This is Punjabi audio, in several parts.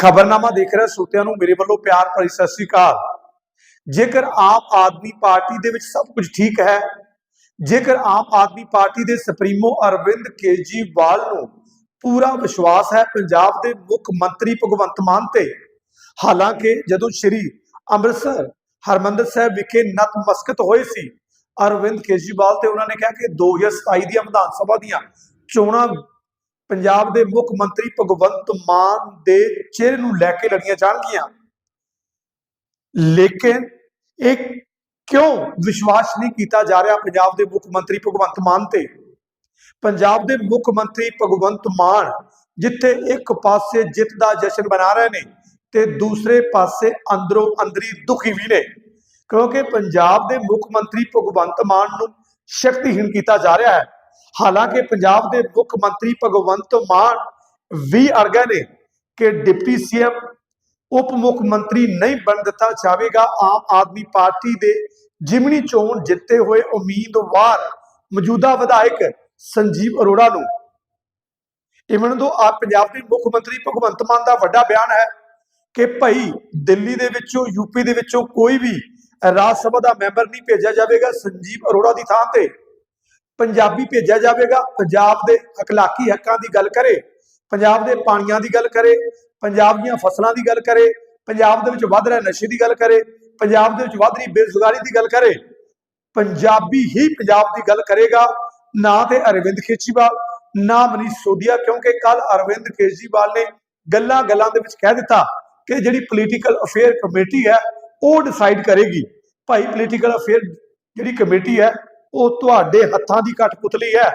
ਖਬਰਨਾਮਾ ਦੇਖ ਰਹੇ ਸਰੋਤਿਆਂ ਨੂੰ ਮੇਰੇ ਵੱਲੋਂ ਪਿਆਰ ਭਰੀ ਸਤਿ ਸ੍ਰੀ ਅਕਾਲ। ਜੇਕਰ ਆਮ ਆਦਮੀ ਪਾਰਟੀ ਦੇ ਵਿੱਚ ਸਭ ਕੁਝ ਠੀਕ ਹੈ, ਜੇਕਰ ਆਮ ਆਦਮੀ ਪਾਰਟੀ ਦੇ ਸੁਪਰੀਮੋ ਅਰਵਿੰਦ ਕੇਜਰੀਵਾਲ ਨੂੰ ਪੂਰਾ ਵਿਸ਼ਵਾਸ ਹੈ ਪੰਜਾਬ ਦੇ ਮੁੱਖ ਮੰਤਰੀ ਭਗਵੰਤ ਮਾਨ ਤੇ, ਹਾਲਾਂਕਿ ਜਦੋਂ ਸ਼੍ਰੀ ਅੰਮ੍ਰਿਤਸਰ ਹਰਮੰਦਰ ਸਾਹਿਬ ਵਿਖੇ ਨਤਮਸਕਤ ਹੋਏ ਸੀ, ਅਰਵਿੰਦ ਕੇਜਰੀਵਾਲ ਤੇ ਉਹਨਾਂ ਨੇ ਕਿਹਾ ਕਿ 2027 ਦੀਆਂ ਵਿਧਾਨ ਸਭਾ ਦੀਆਂ ਚੋਣਾਂ ਪੰਜਾਬ ਦੇ ਮੁੱਖ ਮੰਤਰੀ ਭਗਵੰਤ ਮਾਨ ਦੇ ਚਿਹਰੇ ਨੂੰ ਲੈ ਕੇ ਲੜੀਆਂ ਜਾਣਗੀਆਂ। ਲੇਕਿਨ ਇਹ ਕਿਉਂ ਵਿਸ਼ਵਾਸ ਨਹੀਂ ਕੀਤਾ ਜਾ ਰਿਹਾ ਪੰਜਾਬ ਦੇ ਮੁੱਖ ਮੰਤਰੀ ਭਗਵੰਤ ਮਾਨ ਤੇ? ਪੰਜਾਬ ਦੇ ਮੁੱਖ ਮੰਤਰੀ ਭਗਵੰਤ ਮਾਨ ਜਿੱਥੇ ਇੱਕ ਪਾਸੇ ਜਿੱਤ ਦਾ ਜਸ਼ਨ ਮਨਾ ਰਹੇ ਨੇ ਤੇ ਦੂਸਰੇ ਪਾਸੇ ਅੰਦਰੋਂ ਅੰਦਰੀ ਦੁਖੀ ਵੀ ਨੇ। ਕਿਉਂਕਿ ਪੰਜਾਬ ਦੇ ਮੁੱਖ ਮੰਤਰੀ ਭਗਵੰਤ ਮਾਨ ਨੂੰ ਸ਼ਕਤੀਹੀਣ ਕੀਤਾ ਜਾ ਰਿਹਾ ਹੈ। ਹਾਲਾਂਕਿ ਪੰਜਾਬ ਦੇ ਮੁੱਖ ਮੰਤਰੀ ਭਗਵੰਤ ਮਾਨ ਵੀ ਅਰਗਾ ਨੇ ਕਿ ਡਿਪਟੀ ਸੀਐਮ, ਉਪ ਮੁੱਖ ਮੰਤਰੀ ਨਹੀਂ ਬਣ ਦਿੱਤਾ ਜਾਵੇਗਾ। ਆਮ ਆਦਮੀ ਪਾਰਟੀ ਦੇ ਜਿਮਨੀ ਚੋਣ ਜਿੱਤੇ ਹੋਏ ਉਮੀਦਵਾਰ ਮੌਜੂਦਾ ਵਿਧਾਇਕ ਸੰਜੀਵ ਅਰੋੜਾ ਨੂੰ। ਇਵਨ ਦੋ ਆ ਪੰਜਾਬ ਦੇ ਮੁੱਖ ਮੰਤਰੀ ਭਗਵੰਤ ਮਾਨ ਦਾ ਵੱਡਾ ਬਿਆਨ ਹੈ ਕਿ ਭਾਈ ਦਿੱਲੀ ਦੇ ਵਿੱਚੋਂ ਯੂਪੀ ਦੇ ਵਿੱਚੋਂ ਕੋਈ ਵੀ ਰਾਜ ਸਭਾ ਦਾ ਮੈਂਬਰ ਨਹੀਂ ਭੇਜਿਆ ਜਾਵੇਗਾ ਸੰਜੀਵ ਅਰੋੜਾ ਦੀ ਥਾਂ ਤੇ। ਪੰਜਾਬੀ ਭੇਜਿਆ ਜਾਵੇਗਾ, ਪੰਜਾਬ ਦੇ ਅਖਲਾਕੀ ਹੱਕਾਂ ਦੀ ਗੱਲ ਕਰੇ, ਪੰਜਾਬ ਦੇ ਪਾਣੀਆਂ ਦੀ ਗੱਲ ਕਰੇ, ਪੰਜਾਬ ਦੀਆਂ ਫਸਲਾਂ ਦੀ ਗੱਲ ਕਰੇ, ਪੰਜਾਬ ਦੇ ਵਿੱਚ ਵੱਧ ਰਹੇ ਨਸ਼ੇ ਦੀ ਗੱਲ ਕਰੇ, ਪੰਜਾਬ ਦੇ ਵਿੱਚ ਵੱਧ ਰਹੀ ਬੇਰੁਜ਼ਗਾਰੀ ਦੀ ਗੱਲ ਕਰੇ, ਪੰਜਾਬੀ ਹੀ ਪੰਜਾਬ ਦੀ ਗੱਲ ਕਰੇਗਾ, ਨਾ ਤੇ ਅਰਵਿੰਦ ਕੇਜਰੀਵਾਲ, ਨਾ ਮਨੀਸ਼ ਸੋਧੀਆ ਕਿਉਂਕਿ ਕੱਲ ਅਰਵਿੰਦ ਕੇਜਰੀਵਾਲ ਨੇ ਗੱਲਾਂ ਗੱਲਾਂ ਦੇ ਵਿੱਚ ਕਹਿ ਦਿੱਤਾ ਕਿ ਜਿਹੜੀ ਪੋਲੀਟੀਕਲ ਅਫੇਅਰ ਕਮੇਟੀ ਹੈ, ਉਹ ਡਿਸਾਈਡ ਕਰੇਗੀ। ਭਾਈ ਪੋਲੀਟੀਕਲ ਅਫੇਅਰ ਜਿਹੜੀ ਕਮੇਟੀ ਹੈ ਉਹ ਤੁਹਾਡੇ ਹੱਥਾਂ ਦੀ ਕਠਪੁਤਲੀ ਹੈ।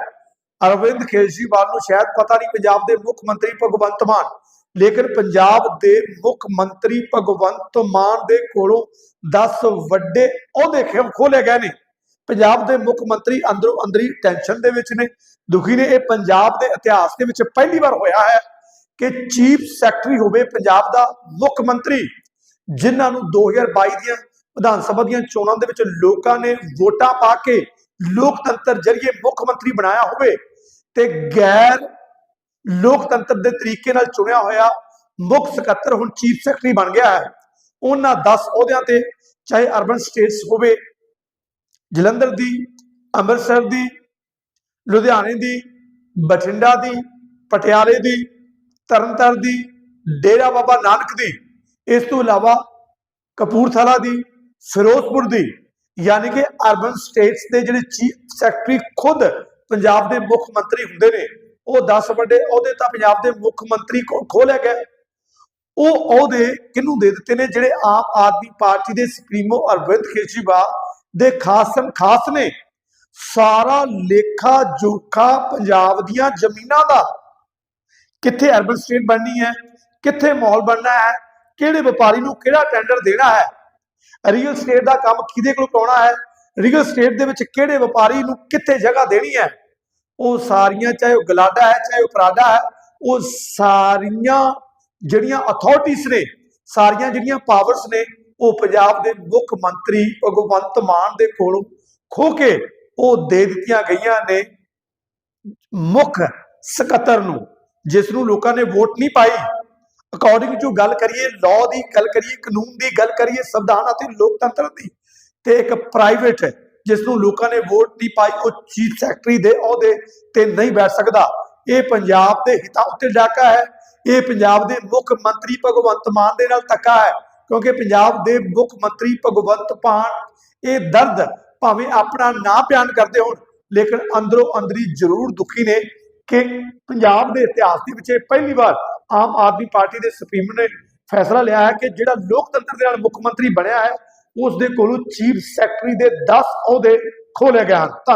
ਅਰਵਿੰਦ ਕੇਜਰੀਵਾਲ ਨੂੰ ਸ਼ਾਇਦ ਪਤਾ ਨਹੀਂ ਪੰਜਾਬ ਦੇ ਮੁੱਖ ਮੰਤਰੀ ਭਗਵੰਤ ਮਾਨ, ਲੇਕਿਨ ਪੰਜਾਬ ਦੇ ਮੁੱਖ ਮੰਤਰੀ ਭਗਵੰਤ ਮਾਨ ਦੇ ਕੋਲੋਂ 10 ਵੱਡੇ ਅਹੁਦੇ ਖੋਲੇ ਗਏ ਨੇ। ਪੰਜਾਬ ਦੇ ਮੁੱਖ ਮੰਤਰੀ ਅੰਦਰੋਂ ਅੰਦਰੀ ਟੈਨਸ਼ਨ ਦੇ ਵਿੱਚ ਨੇ। ਦੁਖੀ ਨੇ, ਇਹ ਪੰਜਾਬ ਦੇ ਇਤਿਹਾਸ ਦੇ ਵਿੱਚ ਪਹਿਲੀ ਵਾਰ ਹੋਇਆ ਹੈ ਕਿ ਚੀਫ ਸੈਕਟਰੀ ਹੋਵੇ ਪੰਜਾਬ ਦਾ ਮੁੱਖ ਮੰਤਰੀ, ਜਿਨ੍ਹਾਂ ਨੂੰ 2022 ਦੀਆਂ ਵਿਧਾਨ ਸਭਾ ਦੀਆਂ ਚੋਣਾਂ ਦੇ ਵਿੱਚ ਲੋਕਾਂ ਨੇ ਵੋਟਾਂ ਪਾ ਕੇ ਲੋਕਤੰਤਰ ਜਰੀਏ ਮੁੱਖ ਮੰਤਰੀ ਬਣਾਇਆ ਹੋਵੇ ਤੇ ਗੈਰ ਲੋਕਤੰਤਰ ਦੇ ਤਰੀਕੇ ਨਾਲ ਚੁਣਿਆ ਹੋਇਆ ਮੁੱਖ ਸਕੱਤਰ ਹੁਣ ਚੀਫ ਸੈਕਟਰੀ ਬਣ ਗਿਆ ਹੈ। ਉਹਨਾਂ 10 ਅਹੁਦਿਆਂ ਤੇ ਚਾਹੇ ਅਰਬਨ ਸਟੇਟਸ ਹੋਵੇ, ਜਲੰਧਰ ਦੀ, ਅੰਮ੍ਰਿਤਸਰ ਦੀ, ਲੁਧਿਆਣੇ ਦੀ, ਬਠਿੰਡਾ ਦੀ, ਪਟਿਆਲੇ ਦੀ, ਤਰਨਤਾਰਨ ਦੀ, ਡੇਰਾ ਬਾਬਾ ਨਾਨਕ ਦੀ, ਇਸ ਤੋਂ ਇਲਾਵਾ ਕਪੂਰਥਲਾ ਦੀ, ਫਿਰੋਜ਼ਪੁਰ ਦੀ ਯਾਨੀ ਕਿ ਅਰਬਨ ਸਟੇਟਸ ਦੇ ਜਿਹੜੇ ਚੀਫ ਸੈਕਟਰੀ ਖੁਦ ਪੰਜਾਬ ਦੇ ਮੁੱਖ ਮੰਤਰੀ ਹੁੰਦੇ ਨੇ, ਉਹ 10 ਵੱਡੇ ਅਹੁਦੇ ਤਾਂ ਪੰਜਾਬ ਦੇ ਮੁੱਖ ਮੰਤਰੀ ਕੋਲ ਖੋਲਿਆ ਗਿਆ ਉਹ ਅਹੁਦੇ ਕਿਹਨੂੰ ਦੇ ਦਿੱਤੇ ਨੇ? ਜਿਹੜੇ ਆਮ ਆਦਮੀ ਪਾਰਟੀ ਦੇ ਸੁਪਰੀਮੋ ਅਰਵਿੰਦ ਕੇਜਰੀਵਾਲ ਦੇ ਖਾਸਮ, ਖਾਸ ਨੇ। ਸਾਰਾ ਲੇਖਾ ਜੋਖਾ ਪੰਜਾਬ ਦੀਆਂ ਜ਼ਮੀਨਾਂ ਦਾ। ਕਿੱਥੇ ਅਰਬਨ ਸਟੇਟ ਬਣਨੀ ਹੈ? ਕਿੱਥੇ ਮਾਲ ਬਣਨਾ ਹੈ? ਕਿਹੜੇ ਵਪਾਰੀ ਨੂੰ ਕਿਹੜਾ ਟੈਂਡਰ ਦੇਣਾ ਹੈ? ਰੀਅਲ ਸਟੇਟ ਦਾ ਕੰਮ ਕਿਹਦੇ ਕੋਲ ਪਾਉਣਾ ਹੈ? ਰੀਅਲ ਸਟੇਟ ਦੇ ਵਿੱਚ ਕਿਹੜੇ ਵਪਾਰੀ ਨੂੰ ਕਿੱਥੇ ਜਗ੍ਹਾ ਦੇਣੀ ਹੈ? ਉਹ ਸਾਰੀਆਂ, ਚਾਹੇ ਉਹ ਗਲਾਡਾ ਹੈ, ਚਾਹੇ ਉਹ ਪਰਾਡਾ ਹੈ, ਉਹ ਸਾਰੀਆਂ ਜਿਹੜੀਆਂ ਅਥਾਰਟੀਆਂ ਨੇ, ਸਾਰੀਆਂ ਜਿਹੜੀਆਂ ਪਾਵਰਸ ਨੇ, ਉਹ ਪੰਜਾਬ ਦੇ ਮੁੱਖ ਮੰਤਰੀ ਭਗਵੰਤ ਮਾਨ ਦੇ ਕੋਲੋਂ ਖੋ ਕੇ ਉਹ ਦੇ ਦਿੱਤੀਆਂ ਗਈਆਂ ਨੇ ਮੁੱਖ ਸਕੱਤਰ ਨੂੰ, ਜਿਸ ਨੂੰ ਲੋਕਾਂ ਨੇ ਵੋਟ ਨਹੀਂ ਪਾਈ। ਅਕੋਰਡਿੰਗ ਟੂ ਗੱਲ ਕਰੀਏ ਲਾਅ ਦੀ ਗੱਲ ਕਰੀਏ, ਕਾਨੂੰਨ ਦੀ ਗੱਲ ਕਰੀਏ, ਸੰਵਿਧਾਨ ਅਤੇ ਲੋਕਤੰਤਰ ਦੀ, ਤੇ ਇੱਕ ਪ੍ਰਾਈਵੇਟ ਜਿਸ ਨੂੰ ਲੋਕਾਂ ਨੇ ਵੋਟ ਨਹੀਂ ਪਾਈ, ਉਹ ਚੀਫ ਸੈਕਟਰੀ ਦੇ ਅਹੁਦੇ ਤੇ ਨਹੀਂ ਬੈਠ ਸਕਦਾ। ਇਹ ਪੰਜਾਬ ਦੇ ਹਿੱਤਾਂ ਉੱਤੇ ਡਾਕਾ ਹੈ, ਇਹ ਪੰਜਾਬ ਦੇ ਮੁੱਖ ਮੰਤਰੀ ਭਗਵੰਤ ਮਾਨ ਦੇ ਨਾਲ ਧੱਕਾ ਹੈ, ਕਿਉਂਕਿ ਪੰਜਾਬ ਦੇ ਮੁੱਖ ਮੰਤਰੀ ਭਗਵੰਤ ਮਾਨ, ਇਹ ਦਰਦ ਭਾਵੇਂ ਆਪਣਾ ਨਾ ਬਿਆਨ ਕਰਦੇ ਹੋਣ, ਲੇਕਿਨ ਅੰਦਰੋਂ ਅੰਦਰੀ ਜ਼ਰੂਰ ਦੁਖੀ ਨੇ ਕਿ ਪੰਜਾਬ ਦੇ ਇਤਿਹਾਸ ਦੇ ਵਿੱਚ ਇਹ ਪਹਿਲੀ ਵਾਰ ਆਮ ਆਦਮੀ ਪਾਰਟੀ ਦੇ ਸੁਪਰੀਮੋ ਨੇ ਫੈਸਲਾ ਲਿਆ ਹੈ ਕਿ ਜਿਹੜਾ ਲੋਕਤੰਤਰ ਦੇ ਨਾਲ ਮੁੱਖ ਮੰਤਰੀ ਬਣਿਆ ਹੈ, ਉਸ ਦੇ ਕੋਲੋਂ ਚੀਫ ਸੈਕਟਰੀ ਦੇ 10 ਅਹੁਦੇ ਖੋਲੇ ਗਏ ਹਨ। ਧੰਨਵਾਦ।